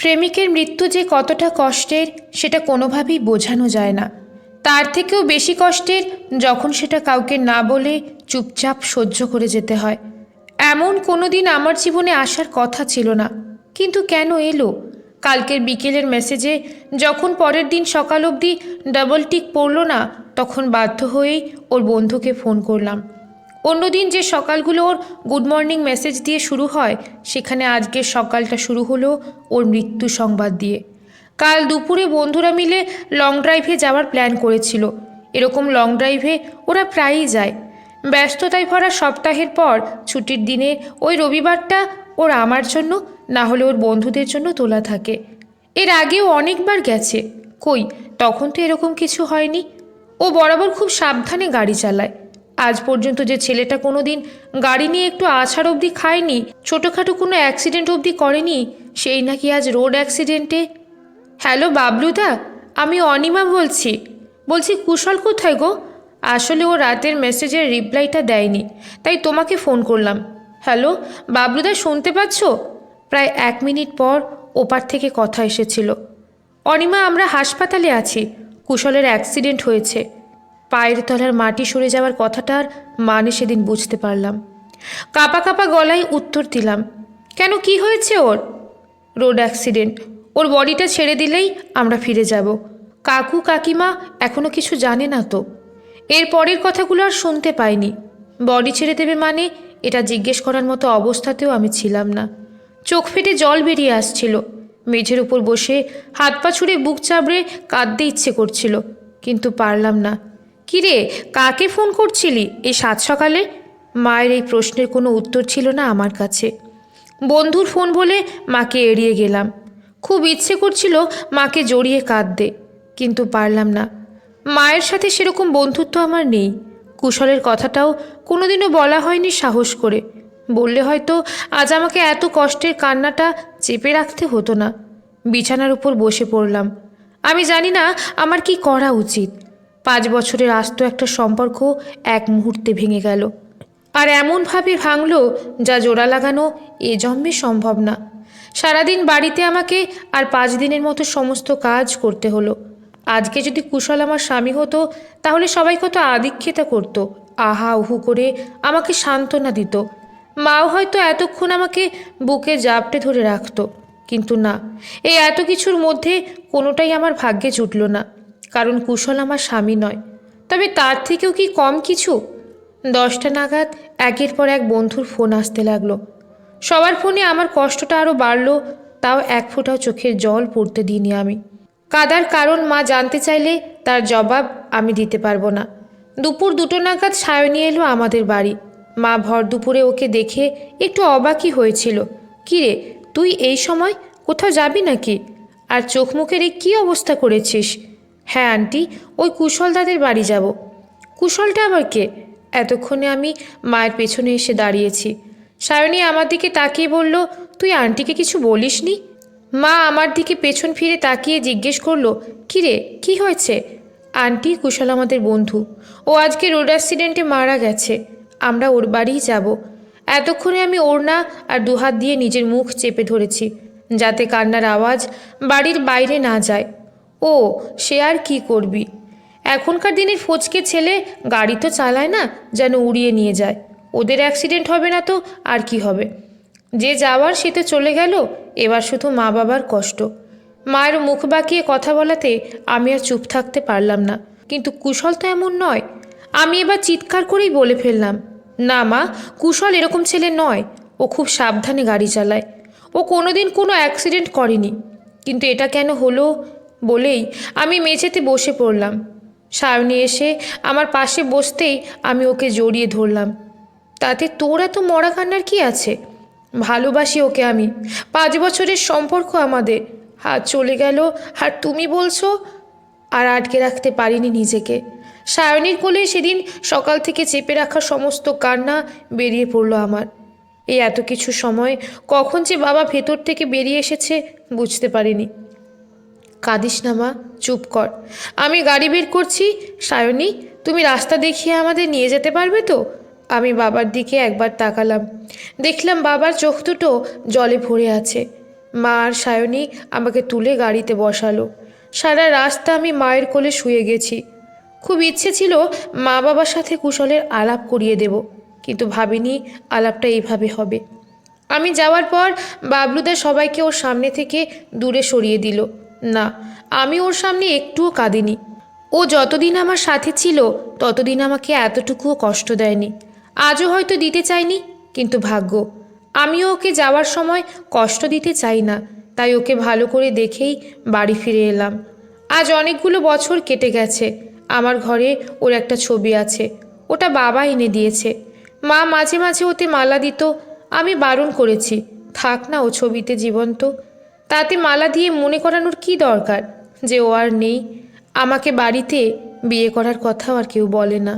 প্রেমিকের মৃত্যু যে কতটা কষ্টের, সেটা কোনোভাবেই বোঝানো যায় না। তার থেকেও বেশি কষ্টের যখন সেটা কাউকে না বলে চুপচাপ সহ্য করে যেতে হয়। এমন কোনো দিন আমার জীবনে আসার কথা ছিল না। কিন্তু কেন এলো? কালকের বিকেলের মেসেজে যখন পরের দিন সকাল অবধি ডাবল টিক পড়ল না, তখন বাধ্য হয়েই ওর বন্ধুকে ফোন করলাম। অন্যদিন যে সকালগুলো ওর গুড মর্নিং মেসেজ দিয়ে শুরু হয়, সেখানে আজকের সকালটা শুরু হলো ওর মৃত্যু সংবাদ দিয়ে। কাল দুপুরে বন্ধুরা মিলে লং ড্রাইভে যাওয়ার প্ল্যান করেছিল। এরকম লং ড্রাইভে ওরা প্রায়ই যায়। ব্যস্ততায় ভরা সপ্তাহের পর ছুটির দিনে ওই রবিবারটা ওর আমার জন্য, না হলে ওর বন্ধুদের জন্য তোলা থাকে। এর আগেও অনেকবার গেছে। কই, তখন তো এরকম কিছু হয়নি। ও বরাবর খুব সাবধানে গাড়ি চালায়। আজ পর্যন্ত যে ছেলেটা কোনো দিন গাড়ি নিয়ে একটু আছাড় অবধি খায়নি, ছোটোখাটো কোনো অ্যাক্সিডেন্ট অবধি করেনি, সেই নাকি আজ রোড অ্যাক্সিডেন্টে হ্যালো বাবলুদা, আমি অনিমা বলছি। বলছি কুশল কোথায় গো? আসলে ও রাতের মেসেজের রিপ্লাইটা দেয়নি, তাই তোমাকে ফোন করলাম। হ্যালো বাবলুদা, শুনতে পাচ্ছ? প্রায় এক মিনিট পর ওপার থেকে কথা এসেছিল। অনিমা, আমরা হাসপাতালে আছি। কুশলের অ্যাক্সিডেন্ট হয়েছে। পায়ের তলার মাটি সরে যাওয়ার কথাটার মানে সেদিন বুঝতে পারলাম। কাপা কাপা গলায় উত্তর দিলাম, কেন কি হয়েছে ওর? Road accident. ওর বডিটা ছেড়ে দিলেই আমরা ফিরে যাব। কাকু কাকিমা এখনও কিছু জানে না তো। এর পরের কথাগুলো আর শুনতে পাইনি। বডি ছেড়ে দেবে মানে এটা জিজ্ঞেস করার মতো অবস্থাতেও আমি ছিলাম না। চোখ ফেটে জল বেরিয়ে আসছিল। মেঝের উপর বসে হাত পা ছুঁড়ে বুক চাবড়ে কাঁদতে ইচ্ছে করছিল, কিন্তু পারলাম না। কিরে, কাকে ফোন করছিলি? এই সাত সকালে? মায়ের এই প্রশ্নের কোনো উত্তর ছিল না আমার কাছে। বন্ধুর ফোন বলে মাকে এড়িয়ে গেলাম। খুব ইচ্ছে করছিল মাকে জড়িয়ে কাঁদতে, কিন্তু পারলাম না। মায়ের সাথে সেরকম বন্ধুত্ব আমার নেই। কুশলের কথাটাও কোনোদিনও বলা হয়নি সাহস করে। বললে হয়তো আজ আমাকে এত কষ্টের কান্নাটা চেপে রাখতে হতো না। বিছানার উপর বসে পড়লাম। আমি জানি না আমার কি করা উচিত। পাঁচ বছরের আস্ত একটা সম্পর্ক এক মুহূর্তে ভেঙে গেল। আর এমনভাবে ভাঙল যা জোড়া লাগানো এ জন্মে সম্ভব না। সারাদিন বাড়িতে আমাকে আর পাঁচ দিনের মতো সমস্ত কাজ করতে হলো। আজকে যদি কুশল আমার স্বামী হতো, তাহলে সবাই কত আদিক্ষেতা করত। আহা, উহু করে আমাকে সান্ত্বনা দিত। মাও হয়তো এতক্ষণ আমাকে বুকে জাপটে ধরে রাখতো। কিন্তু না, এই এত কিছুর মধ্যে কোনোটাই আমার ভাগ্যে জুটল না। কারণ কুশল আমার স্বামী নয়। তবে তার থেকেও কি কম কিছু? দশটা নাগাদ একের পর এক বন্ধুর ফোন আসতে লাগল। সবার ফোনে আমার কষ্টটা আরও বাড়লো, তাও এক ফোঁটাও চোখের জল পড়তে দিইনি আমি। কাদার কারণ মা জানতে চাইলে তার জবাব আমি দিতে পারব না। দুপুর দুটো নাগাদ সায়নী এলো আমাদের বাড়ি। মা ভর দুপুরে ওকে দেখে একটু অবাকই হয়েছিল। কিরে, তুই এই সময় কোথাও যাবি নাকি? আর চোখ মুখের এই কী অবস্থা করেছিস? হ্যাঁ আন্টি, ওই কুশল দাদের বাড়ি যাব। কুশলটা আবার কে? এতক্ষণে আমি মায়ের পেছনে এসে দাঁড়িয়েছি। সায়নী আমার দিকে তাকিয়ে বলল, তুই আন্টিকে কিছু বলিসনি? মা আমার দিকে পেছন ফিরে তাকিয়ে জিজ্ঞেস করল, কিরে, কি হয়েছে? আন্টি, কুশল আমাদের বন্ধু। ও আজকে রোড অ্যাক্সিডেন্টে মারা গেছে। আমরা ওর বাড়িই যাব। এতক্ষণে আমি ওড়না আর দুহাত দিয়ে নিজের মুখ চেপে ধরেছি, যাতে কান্নার আওয়াজ বাড়ির বাইরে না যায়। ও, সে আর কি করবি? এখনকার দিনের ফচকে ছেলে গাড়ি তো চালায় না, যেন উড়িয়ে নিয়ে যায়। ওদের অ্যাক্সিডেন্ট হবে না তো, আর কি হবে? যে যাওয়ার সে তো চলে গেল, এবার শুধু মা বাবার কষ্ট। মায়ের মুখ বাঁকিয়ে কথা বলাতে আমি আর চুপ থাকতে পারলাম না। কিন্তু কুশল তো এমন নয়। আমি এবার চিৎকার করেই বলে ফেললাম, না মা, কুশল এরকম ছেলে নয়। ও খুব সাবধানে গাড়ি চালায়। ও কোনোদিন কোনো অ্যাক্সিডেন্ট করেনি। কিন্তু এটা কেন হলো? বলেই আমি মেঝেতে বসে পড়লাম। সায়নী এসে আমার পাশে বসতেই আমি ওকে জড়িয়ে ধরলাম। তাতে তোর এত মরা কান্নার কি আছে? ভালোবাসি ওকে আমি। পাঁচ বছরের সম্পর্ক আমাদের। হাত চলে গেল, আর তুমি বলছো? আর আটকে রাখতে পারিনি নিজেকে। সায়নীর কোলে সেদিন সকাল থেকে চেপে রাখা সমস্ত কান্না বেরিয়ে পড়ল আমার। এই এত কিছু সময় কখন যে বাবা ভেতর থেকে বেরিয়ে এসেছে বুঝতে পারিনি। কাঁদিস না মা, চুপ কর। আমি গাড়ি বের করছি, সায়নী, তুমি রাস্তা দেখিয়ে আমাদের নিয়ে যেতে পারবে তো? আমি বাবার দিকে একবার তাকালাম। দেখলাম বাবার চোখ দুটো জলে ভরে আছে। মা আর সায়নী আমাকে তুলে গাড়িতে বসালো। সারা রাস্তা আমি মায়ের কোলে শুয়ে গেছি। খুব ইচ্ছে ছিল মা বাবার সাথে কুশলের আলাপ করিয়ে দেব, কিন্তু ভাবিনি আলাপটা এইভাবে হবে। আমি যাওয়ার পর বাবলুদা সবাইকে ওর সামনে থেকে দূরে সরিয়ে দিল। না, আমি ওর সামনে একটুও কাঁদিনি। ও যতদিন আমার সাথে ছিল, ততদিন আমাকে এতটুকুও কষ্ট দেয়নি। আজও হয়তো দিতে চাইনি, কিন্তু ভাগ্য আমিও ওকে যাওয়ার সময় কষ্ট দিতে চাই না, তাই ওকে ভালো করে দেখেই বাড়ি ফিরে এলাম। আজ অনেকগুলো বছর কেটে গেছে, আমার ঘরে ওর একটা ছবি আছে, ওটা বাবা এনে দিয়েছে। মা মাঝে মাঝে ওতে মালা দিত, আমি বারণ করেছি, থাক না ও ছবিতে জীবন্ত তাতে মালা দিয়ে মনে করানোর কি দরকার? যে ও আর নেই। আমাকে বাড়িতে বিয়ে করার কথাও আর কেউ বলে না।